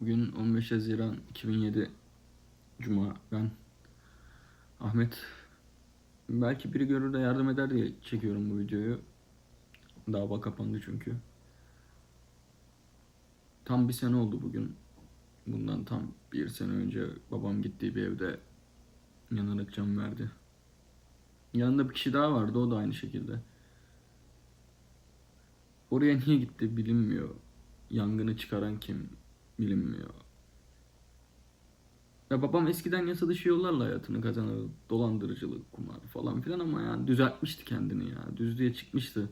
Bugün 15 Haziran 2007 Cuma. Ben Ahmet belki biri görür de yardım eder diye çekiyorum bu videoyu. Dava kapandı çünkü. Tam bir sene oldu bugün. Bundan tam bir sene önce babam gittiği bir evde yanarak can verdi. Yanında bir kişi daha vardı o da aynı şekilde. Oraya niye gitti bilinmiyor. Yangını çıkaran kim bilinmiyor. Ya babam eskiden yasa dışı yollarla hayatını kazanırdı. Dolandırıcılık, kumar falan filan ama yani düzeltmişti kendini ya. Düzlüğe çıkmıştı.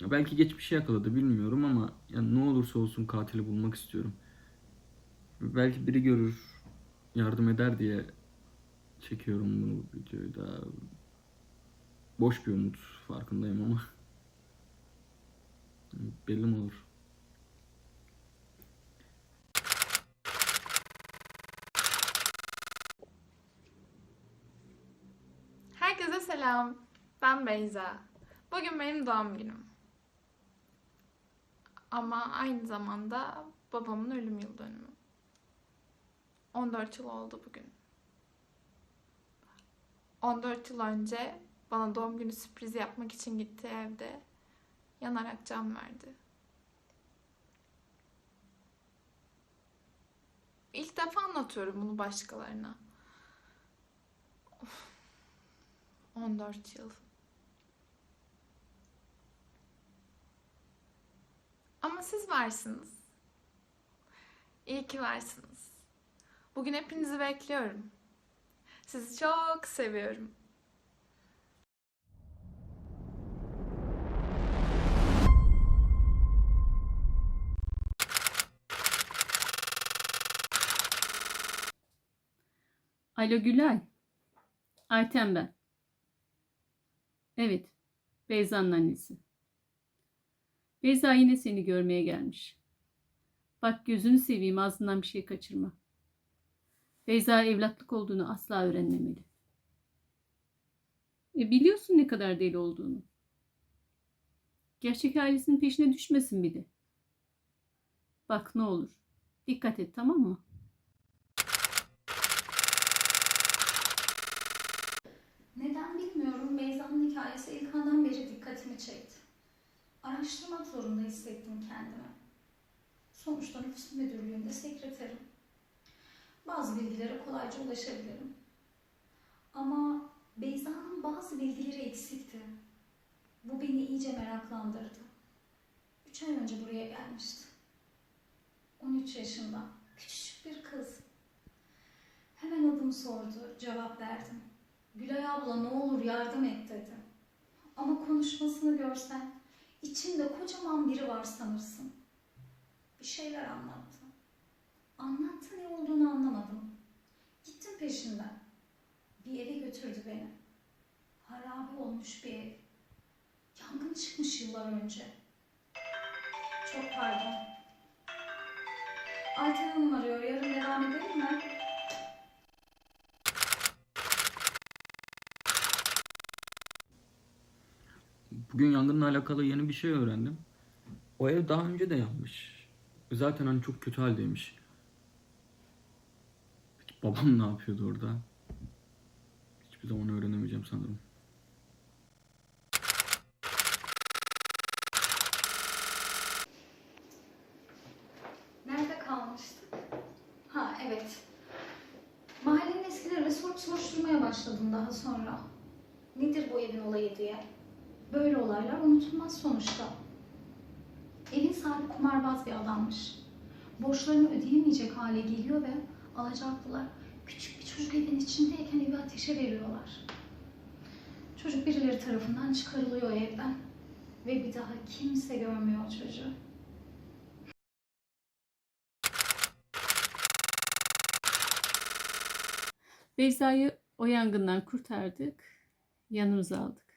Ya belki geçmişi yakaladı bilmiyorum ama yani ne olursa olsun katili bulmak istiyorum. Belki biri görür, yardım eder diye çekiyorum bunu videoyu da. Boş bir umut farkındayım ama belli mi olur? Selam. Ben Beyza. Bugün benim doğum günüm. Ama aynı zamanda babamın ölüm yıl dönümü. 14 yıl oldu bugün. 14 yıl önce bana doğum günü sürprizi yapmak için gittiği evde yanarak can verdi. İlk defa anlatıyorum bunu başkalarına. 14 yıl. Ama siz varsınız. İyi ki varsınız. Bugün hepinizi bekliyorum. Sizi çok seviyorum. Alo Gülay. Ayten ben. Evet. Beyza'nın annesi. Beyza yine seni görmeye gelmiş. Bak gözünü seveyim ağzından bir şey kaçırma. Beyza evlatlık olduğunu asla öğrenmemeli. E biliyorsun ne kadar deli olduğunu. Gerçek ailesinin peşine düşmesin bir de. Bak ne olur. Dikkat et tamam mı? Neden bilmiyorum Beyza'nın hikayesi ilk andan beri dikkatimi çekti. Araştırmak zorunda hissettim kendimi. Sonuçta nüfus müdürlüğünde sekreterim. Bazı bilgilere kolayca ulaşabilirim. Ama Beyza'nın bazı bilgileri eksikti. Bu beni iyice meraklandırdı. Üç ay önce buraya gelmişti. 13 yaşında, küçücük bir kız. Hemen adımı sordu, cevap verdim. Gülay abla ne olur yardım et dedi. Ama konuşmasını görsen içinde kocaman biri var sanırsın. Bir şeyler anlattı. Anlattı ne olduğunu anlamadım. Gittim peşinden. Bir eve götürdü beni. Harabe olmuş bir ev. Yangın çıkmış yıllar önce. Çok pardon. Ayten Hanım arıyor. Yarın devam edelim mi? Bugün yangınla alakalı yeni bir şey öğrendim. O ev daha önce de yanmış. Zaten hani çok kötü haldeymiş. Peki babam ne yapıyordu orada? Hiçbir zaman öğrenemeyeceğim sanırım. Nerede kalmıştık? Ha evet. Mahallenin eskilerine sorup soruşturmaya başladım daha sonra. Nedir bu evin olayı diye. Böyle olaylar unutulmaz sonuçta. Evin sahibi kumarbaz bir adammış. Borçlarını ödeyemeyecek hale geliyor ve alacaklılar küçük bir çocuk evin içindeyken evi ateşe veriyorlar. Çocuk birileri tarafından çıkarılıyor evden. Ve bir daha kimse görmüyor çocuğu. Beyza'yı o yangından kurtardık. Yanımıza aldık.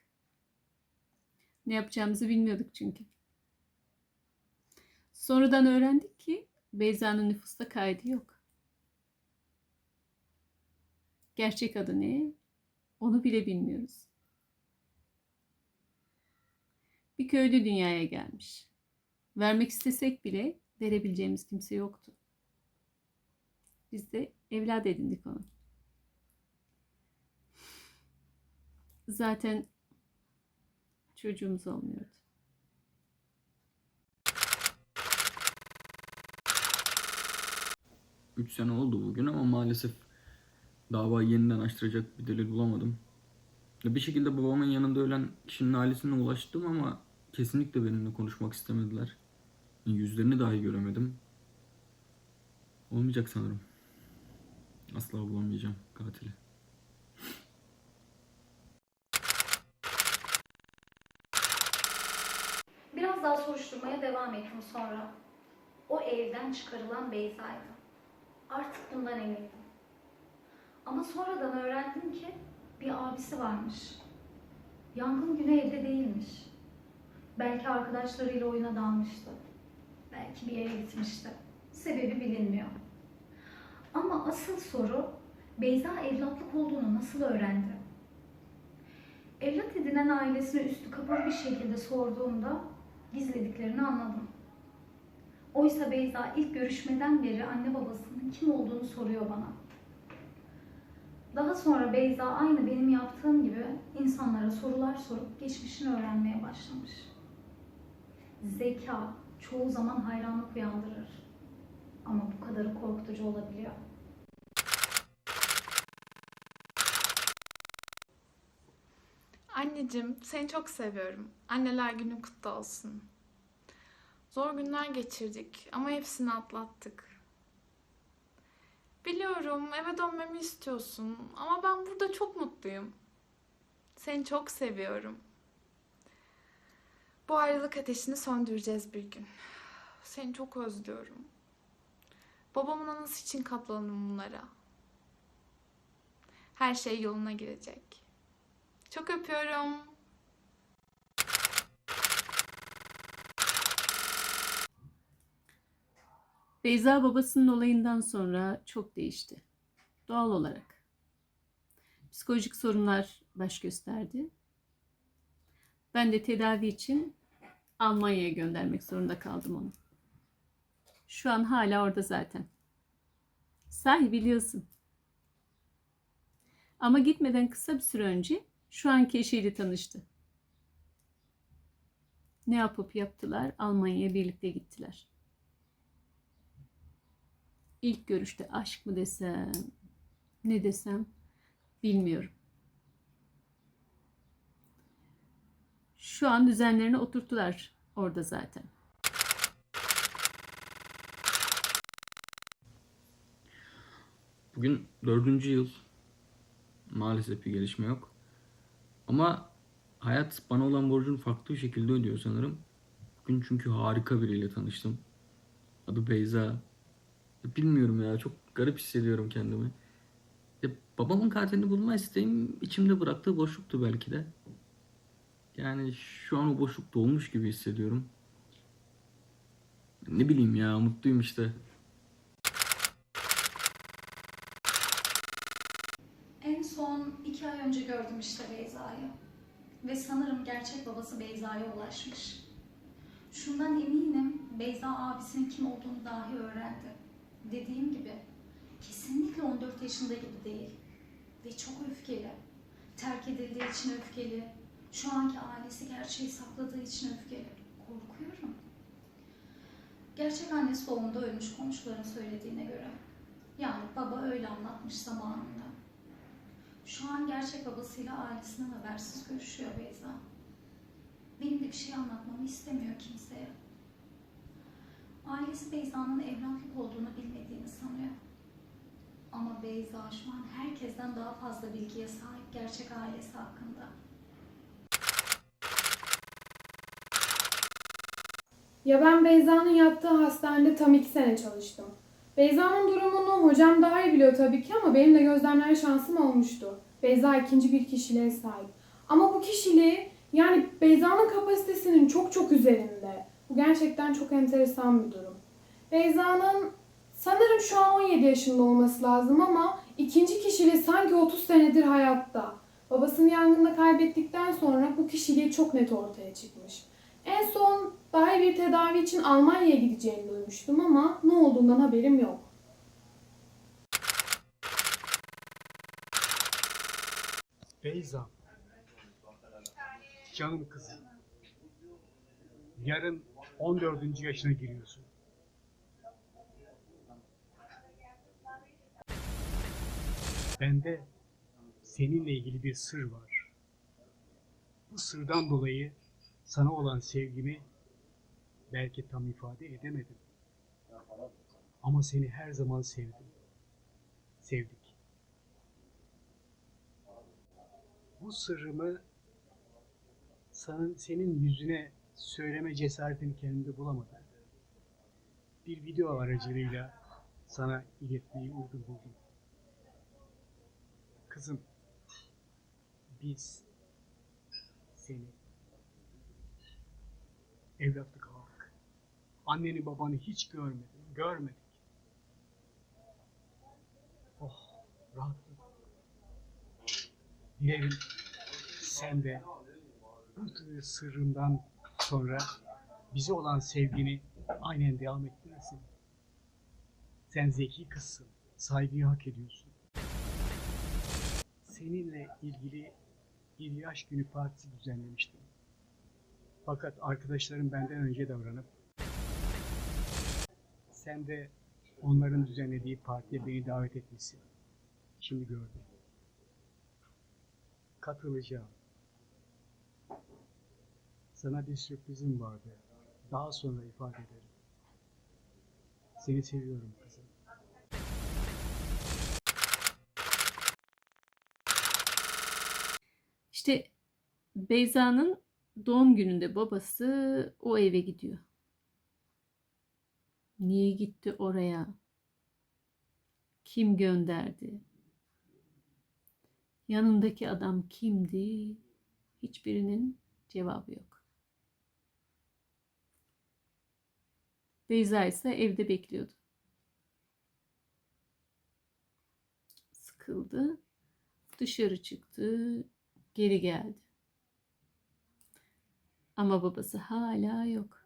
Ne yapacağımızı bilmiyorduk çünkü. Sonradan öğrendik ki Beyza'nın nüfusta kaydı yok. Gerçek adı ne? Onu bile bilmiyoruz. Bir köylü dünyaya gelmiş. Vermek istesek bile verebileceğimiz kimse yoktu. Biz de evlat edindik onu. Zaten çocuğumuz olmuyordu. Üç sene oldu bugün ama maalesef davayı yeniden açtıracak bir delil bulamadım. Bir şekilde babamın yanında ölen kişinin ailesine ulaştım ama kesinlikle benimle konuşmak istemediler. Yüzlerini dahi göremedim. Olmayacak sanırım. Asla bulamayacağım katili. Daha soruşturmaya devam ettim sonra. O evden çıkarılan Beyza'ydı. Artık bundan emindim. Ama sonradan öğrendim ki bir abisi varmış. Yangın günü evde değilmiş. Belki arkadaşlarıyla oyuna dalmıştı. Belki bir yere gitmişti. Sebebi bilinmiyor. Ama asıl soru Beyza evlatlık olduğunu nasıl öğrendi? Evlat edinen ailesine üstü kapalı bir şekilde sorduğumda gizlediklerini anladım. Oysa Beyza ilk görüşmeden beri anne babasının kim olduğunu soruyor bana. Daha sonra Beyza aynı benim yaptığım gibi insanlara sorular sorup geçmişini öğrenmeye başlamış. Zeka çoğu zaman hayranlık uyandırır. Ama bu kadarı korkutucu olabiliyor. Anneciğim, seni çok seviyorum. Anneler günün kutlu olsun. Zor günler geçirdik ama hepsini atlattık. Biliyorum eve dönmemi istiyorsun ama ben burada çok mutluyum. Seni çok seviyorum. Bu ayrılık ateşini söndüreceğiz bir gün. Seni çok özlüyorum. Babamın anısı için katlandım bunlara. Her şey yoluna girecek. Çok öpüyorum. Beyza babasının olayından sonra çok değişti. Doğal olarak. Psikolojik sorunlar baş gösterdi. Ben de tedavi için Almanya'ya göndermek zorunda kaldım onu. Şu an hala orada zaten. Sahi biliyorsun. Ama gitmeden kısa bir süre önce şu anki eşiyle tanıştı. Ne yapıp yaptılar Almanya'ya birlikte gittiler. İlk görüşte aşk mı desem, ne desem bilmiyorum. Şu an düzenlerini oturttular orada zaten. Bugün dördüncü yıl. Maalesef bir gelişme yok. Ama hayat bana olan borcunu farklı bir şekilde ödüyor sanırım. Bugün çünkü harika biriyle tanıştım. Adı Beyza. Bilmiyorum ya çok garip hissediyorum kendimi. Ya, babamın katilini bulma isteğim içimde bıraktığı boşluktu belki de. Yani şu an o boşluk dolmuş gibi hissediyorum. Ne bileyim ya mutluyum işte. En son gördüm işte Beyza'yı. Ve sanırım gerçek babası Beyza'ya ulaşmış. Şundan eminim Beyza abisinin kim olduğunu dahi öğrendi. Dediğim gibi kesinlikle 14 yaşında gibi değil. Ve çok öfkeli. Terk edildiği için öfkeli. Şu anki ailesi gerçeği sakladığı için öfkeli. Korkuyorum. Gerçek annesi doğumda ölmüş komşuların söylediğine göre. Yani baba öyle anlatmış zamanında. Şu an gerçek babasıyla ailesinden habersiz görüşüyor Beyza. Benim de bir şey anlatmamı istemiyor kimseye. Ailesi Beyza'nın evlatlık olduğunu bilmediğini sanıyor. Ama Beyza şu an herkesten daha fazla bilgiye sahip gerçek ailesi hakkında. Ya ben Beyza'nın yattığı hastanede tam iki sene çalıştım. Beyza'nın durumunu hocam daha iyi biliyor tabii ki ama benim de gözlemleme şansım olmuştu. Beyza ikinci bir kişiliğe sahip. Ama bu kişiliği yani Beyza'nın kapasitesinin çok çok üzerinde. Bu gerçekten çok enteresan bir durum. Beyza'nın sanırım şu an 17 yaşında olması lazım ama ikinci kişiliği sanki 30 senedir hayatta. Babasını yangında kaybettikten sonra bu kişiliği çok net ortaya çıkmış. En son daha bir tedavi için Almanya'ya gideceğini duymuştum ama ne olduğundan haberim yok. Beyza. Canım kızım. Yarın 14. yaşına giriyorsun. Bende seninle ilgili bir sır var. Bu sırdan dolayı sana olan sevgimi belki tam ifade edemedim. Ama seni her zaman sevdim. Sevdik. Bu sırrımı sana, senin yüzüne söyleme cesaretini kendimde bulamadım. Bir video aracılığıyla sana iletmeyi uygun buldum. Kızım, biz seni evlatlık aldık. Anneni babanı hiç görmedim, görmedik. Oh, rahatladım. Dilerim sen de bu sırrından sonra bize olan sevgini aynen devam ettirirsin. Sen zeki kızsın, saygıyı hak ediyorsun. Seninle ilgili bir yaş günü partisi düzenlemiştim. Fakat arkadaşlarım benden önce davranıp sen de onların düzenlediği partiye beni davet etmişsin. Şimdi gördüm. Katılacağım. Sana bir sürprizim vardı. Daha sonra ifade ederim. Seni seviyorum kızım. İşte Beyza'nın doğum gününde babası o eve gidiyor. Niye gitti oraya? Kim gönderdi? Yanındaki adam kimdi? Hiçbirinin cevabı yok. Beyza ise evde bekliyordu. Sıkıldı. Dışarı çıktı. Geri geldi. Ama babası hala yok.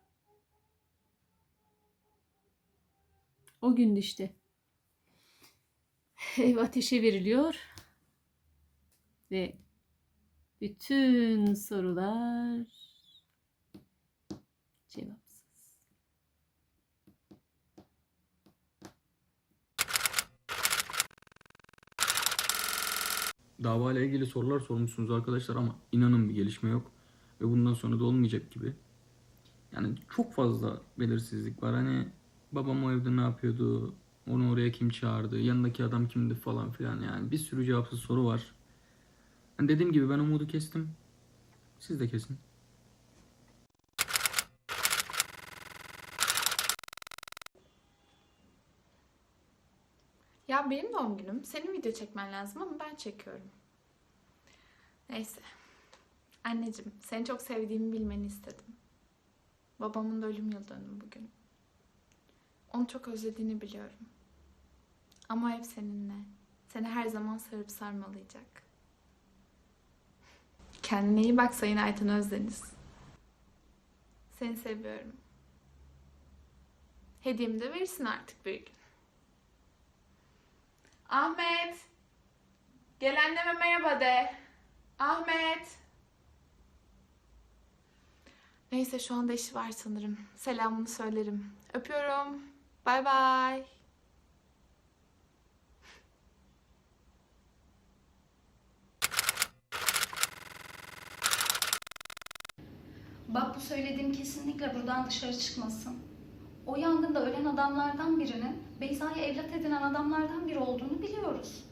O gün işte ev ateşe veriliyor ve bütün sorular cevapsız. Davayla ilgili sorular sormuşsunuz arkadaşlar ama inanın bir gelişme yok. Ve bundan sonra da olmayacak gibi. Yani çok fazla belirsizlik var. Hani babam o evde ne yapıyordu? Onu oraya kim çağırdı? Yanındaki adam kimdi falan filan yani. Bir sürü cevapsız soru var. Yani dediğim gibi ben umudu kestim. Siz de kesin. Ya benim doğum günüm. Senin video çekmen lazım ama ben çekiyorum. Neyse. Anneciğim, seni çok sevdiğimi bilmeni istedim. Babamın da ölüm yıl dönümü bugün. Onu çok özlediğini biliyorum. Ama hep seninle. Seni her zaman sarıp sarmalayacak. Kendine iyi bak Sayın Ayten Özdeniz. Seni seviyorum. Hediyemi de verirsin artık bir gün. Ahmet. Gel merhaba de. Ahmet. Neyse şu anda işi var sanırım. Selamını söylerim. Öpüyorum. Bay bay. Bak bu söylediğim kesinlikle buradan dışarı çıkmasın. O yangında ölen adamlardan birinin Beyza'yı evlat edinen adamlardan biri olduğunu biliyoruz.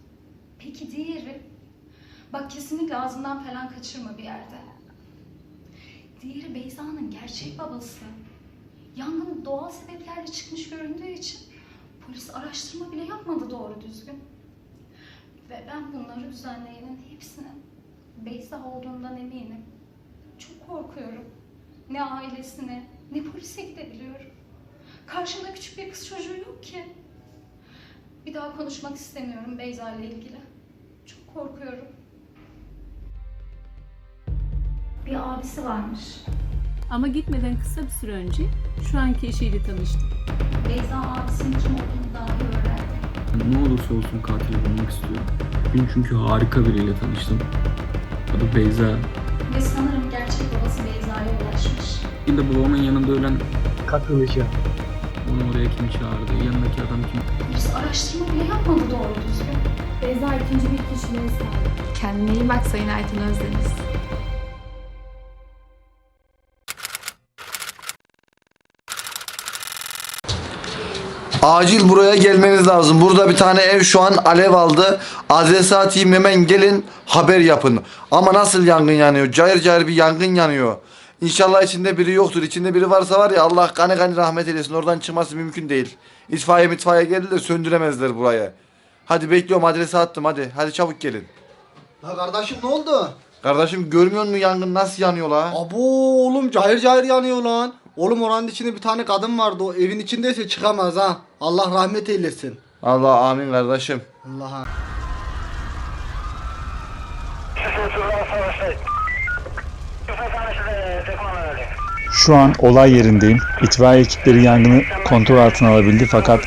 Peki diğeri? Bak kesinlikle ağzından falan kaçırma bir yerde. Diğeri Beyza'nın gerçek babası. Yangın doğal sebeplerle çıkmış göründüğü için polis araştırma bile yapmadı doğru düzgün. Ve ben bunları düzenleyenin hepsinin Beyza olduğundan eminim. Çok korkuyorum. Ne ailesine, ne polise gidebiliyorum. Karşımda küçük bir kız çocuğu yok ki. Bir daha konuşmak istemiyorum Beyza ile ilgili. Çok korkuyorum. Bir abisi varmış. Ama gitmeden kısa bir süre önce şu anki eşiyle tanıştı. Beyza abisinin kim olduğunu dahi öğrendi. Ne olursa olsun katili bulmak istiyorum. Bugün çünkü harika biriyle tanıştım. Adı Beyza. Ve sanırım gerçek babası Beyza'ya ulaşmış. Bir de babamın yanında ölen Katılacağım. onu oraya kim çağırdı? Yanındaki adam kim? Birisi araştırma bile yapmadı doğru düzgün. Beyza ikinci bir kişiliğe sahip. Kendine iyi bak Sayın Ayten Özdeniz. Acil buraya gelmeniz lazım. Burada bir tane ev şu an alev aldı. Adresi atayım hemen gelin haber yapın. Ama nasıl yangın yanıyor? Cayır cayır bir yangın yanıyor. İnşallah içinde biri yoktur. İçinde biri varsa var ya Allah gani gani rahmet eylesin. Oradan çıkması mümkün değil. İtfaiye mitfaiye geldi de söndüremezler burayı. Hadi bekliyorum adresi attım hadi. Hadi çabuk gelin. La kardeşim ne oldu? Kardeşim görmüyor musun yangın nasıl yanıyor la? Abo oğlum cayır cayır yanıyor lan. Oğlum oranın içinde bir tane kadın vardı. O evin içindeyse çıkamaz ha. Allah rahmet eylesin. Allah amin kardeşim. Allah'a. Şu an olay yerindeyim. İtfaiye ekipleri yangını kontrol altına alabildi fakat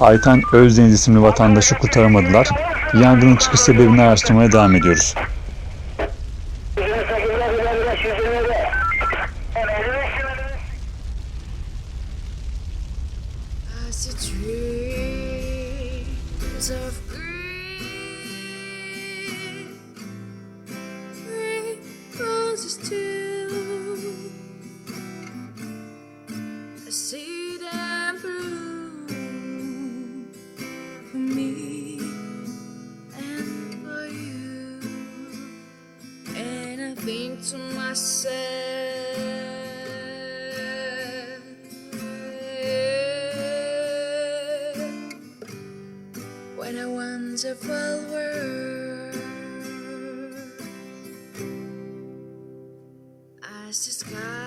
Ayten Özdeniz isimli vatandaşı kurtaramadılar. Yangının çıkış sebebini araştırmaya devam ediyoruz. To dream of. This is sky.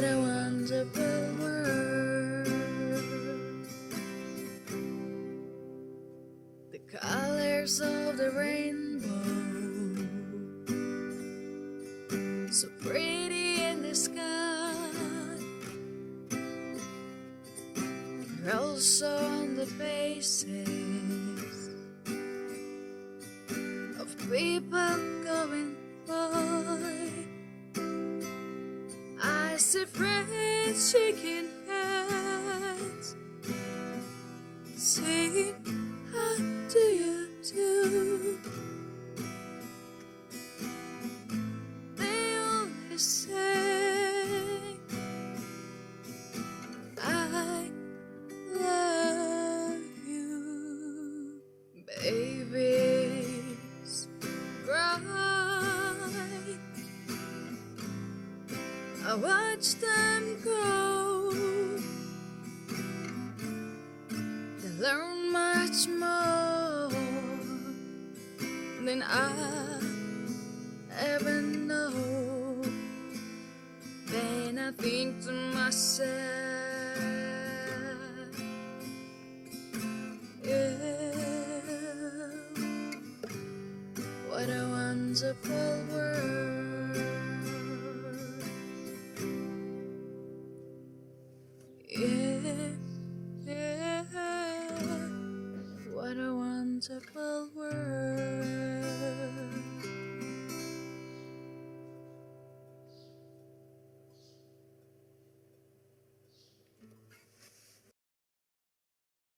What a wonderful world. The colors of the rainbow, so pretty in the sky. They're also on the faces I